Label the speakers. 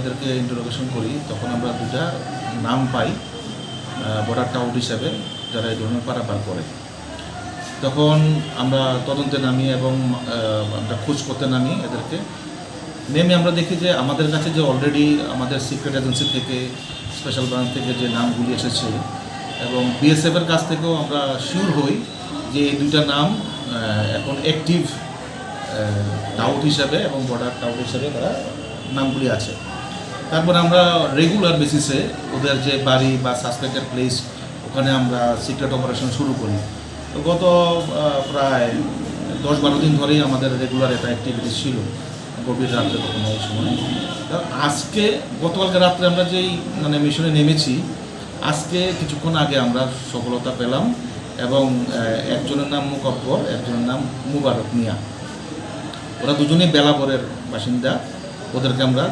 Speaker 1: এদেরকে ইন্টারোগেশন করি, তখন আমরা দুটা নাম পাই বর্ডার টাউট হিসাবে, যারা এই ধরনের পারাপার করে। তখন আমরা তদন্তে নামি এবং আমরা খোঁজ করতে নামি এদেরকে। নেমে আমরা দেখি যে আমাদের কাছে যে অলরেডি আমাদের সিক্রেট এজেন্সি থেকে স্পেশাল ব্রাঞ্চ থেকে যে নামগুলি এসেছে, এবং বিএসএফের কাছ থেকেও আমরা শিওর হই যে এই দুইটা নাম এখন অ্যাক্টিভ টাউট হিসাবে এবং বর্ডার টাউট হিসাবে তারা নামগুলি আছে। তারপর আমরা রেগুলার বেসিসে ওদের যে বাড়ি বা সাসপেক্টেড প্লেস ওখানে আমরা সিক্রেট অপারেশন শুরু করি। তো গত প্রায় দশ বারো দিন ধরেই আমাদের রেগুলার এটা অ্যাক্টিভিটি ছিল, গভীর রাত্রে কখনো ওই সময়। আজকে, গতকালকে রাত্রে আমরা যেই মানে মিশনে নেমেছি, আজকে কিছুক্ষণ আগে আমরা সফলতা পেলাম এবং একজনের নাম মুকব্বর, একজনের নাম মুবারক মিয়া। ওরা দুজনেই বেলাবরের বাসিন্দা। ওদেরকে আমরা